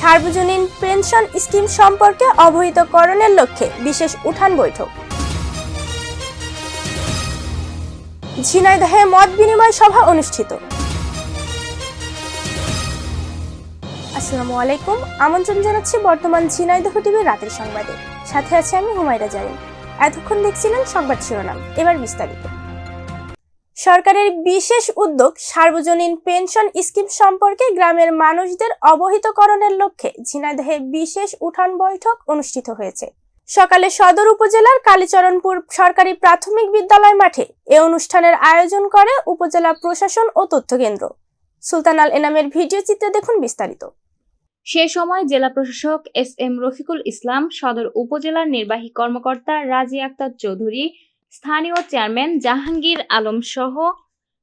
সার্বজনীন pension scheme সম্পর্কে অবহিতকরণের লক্ষ্যে বিশেষ উঠান বৈঠক। ঝিনাইদহে মত বিনিময় সভা অনুষ্ঠিত। আসসালামু আলাইকুম, আমন্ত্রণ জানাচ্ছি বর্তমান ঝিনাইদহ টিভির রাতের সংবাদে। সাথে আছে আমি হুমায়রা জারিন। এতক্ষণ দেখছিলেন সংবাদ শিরোনাম। এবার বিস্তারিত। সরকারের বিশেষ উদ্যোগ সার্বজনীন পেনশন স্কিম সম্পর্কে গ্রামের মানুষদের অবহিতকরণের লক্ষ্যে ঝিনাইদহে বিশেষ উঠান বৈঠক অনুষ্ঠিত হয়েছে। সকালে সদর উপজেলার কালীচরণপুর সরকারি প্রাথমিক বিদ্যালয় মাঠে এ অনুষ্ঠানের আয়োজন করে উপজেলা প্রশাসন ও তথ্য কেন্দ্র। সুলতান আল এনামের ভিডিও চিত্রে দেখুন বিস্তারিত। সে সময় জেলা প্রশাসক এস এম রফিকুল ইসলাম, সদর উপজেলার নির্বাহী কর্মকর্তা রাজি আক্তার চৌধুরী স্থানীয় চেয়ারম্যান জাহাঙ্গীর আলম সহ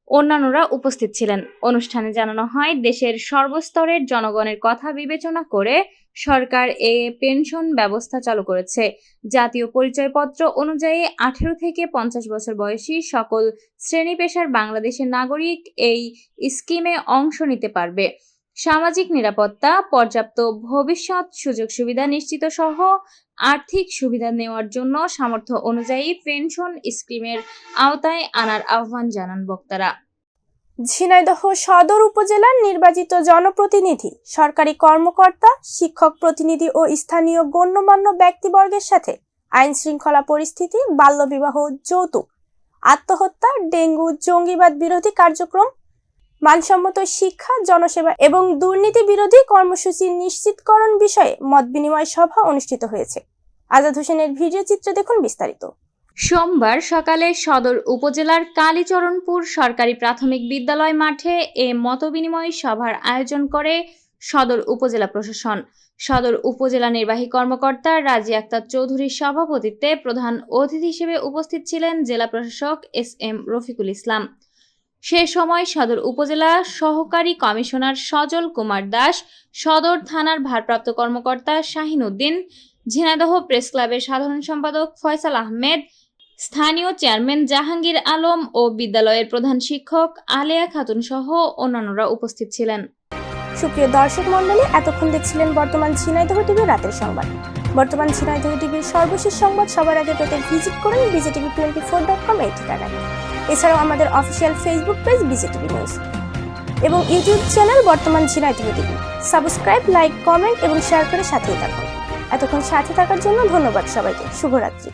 অন্যান্যরা উপস্থিত ছিলেন। অনুষ্ঠানে জানানো হয়, দেশের সর্বস্তরের জনগণের কথা বিবেচনা করে সরকার এ পেনশন ব্যবস্থা চালু করেছে। জাতীয় পরিচয়পত্র অনুযায়ী আঠেরো থেকে পঞ্চাশ বছর বয়সী সকল শ্রেণি পেশার বাংলাদেশের নাগরিক এই স্কিমে অংশ নিতে পারবে। সামাজিক নিরাপত্তা, পর্যাপ্ত ভবিষ্যৎ সুযোগ সুবিধা নিশ্চিত সহ আর্থিক সুবিধা নেওয়ার জন্য সামর্থ্য অনুযায়ী পেনশন স্কিমের আওতায় আনার আহ্বান জানান বক্তারা। ঝিনাইদহ সদর উপজেলার নির্বাচিত জনপ্রতিনিধি, সরকারি কর্মকর্তা, শিক্ষক প্রতিনিধি ও স্থানীয় গণ্যমান্য ব্যক্তিবর্গের সাথে আইন শৃঙ্খলা পরিস্থিতি, বাল্যবিবাহ, যৌতুক, আত্মহত্যা, ডেঙ্গু, জঙ্গিবাদ বিরোধী কার্যক্রম মানসম্মত শিক্ষা, জনসেবা এবং দুর্নীতি বিরোধী কর্মসূচি নিশ্চিতকরণ বিষয়ে মত বিনিময় সভা অনুষ্ঠিত হয়েছে। আজাদ হোসেনের ভিডিও চিত্রে দেখুন বিস্তারিত। সোমবার সকালে সদর উপজেলার কালীচরণপুর সরকারি প্রাথমিক বিদ্যালয় মাঠে এ মতবিনিময় সভার আয়োজন করে সদর উপজেলা প্রশাসন। সদর উপজেলা নির্বাহী কর্মকর্তা রাজি আক্তার চৌধুরীর সভাপতিত্বে প্রধান অতিথি হিসেবে উপস্থিত ছিলেন জেলা প্রশাসক এস এম রফিকুল ইসলাম। সে সময় সদর উপজেলা সহকারী কমিশনার সজল কুমার দাস, সদর থানার ভারপ্রাপ্ত কর্মকর্তা শাহিন উদ্দিন, ঝিনাইদহ প্রেস ক্লাবের সাধারণ সম্পাদক ফয়সাল আহমেদ, স্থানীয় চেয়ারম্যান জাহাঙ্গীর আলম ও বিদ্যালয়ের প্রধান শিক্ষক আলেয়া খাতুন সহ অন্যান্যরা উপস্থিত ছিলেন। সুপ্রিয় দর্শক মন্ডলী এতক্ষণ দেখছিলেন বর্তমান ঝিনাইদহ টিভির রাতের সংবাদ। বর্তমান ঝিনাইদহ টিভির সর্বশেষ সংবাদ সবার আগে পেতে ভিজিট করুন BJTV twenty four dot com এই ঠিকানায়। এছাড়াও আমাদের official Facebook page BJTV news এবং YouTube channel Bartaman Jhenaidah TV subscribe like comment এবং শেয়ার করে সাথেই থাকুন। এতক্ষণ সাথে থাকার জন্য ধন্যবাদ সবাইকে। শুভরাত্রি।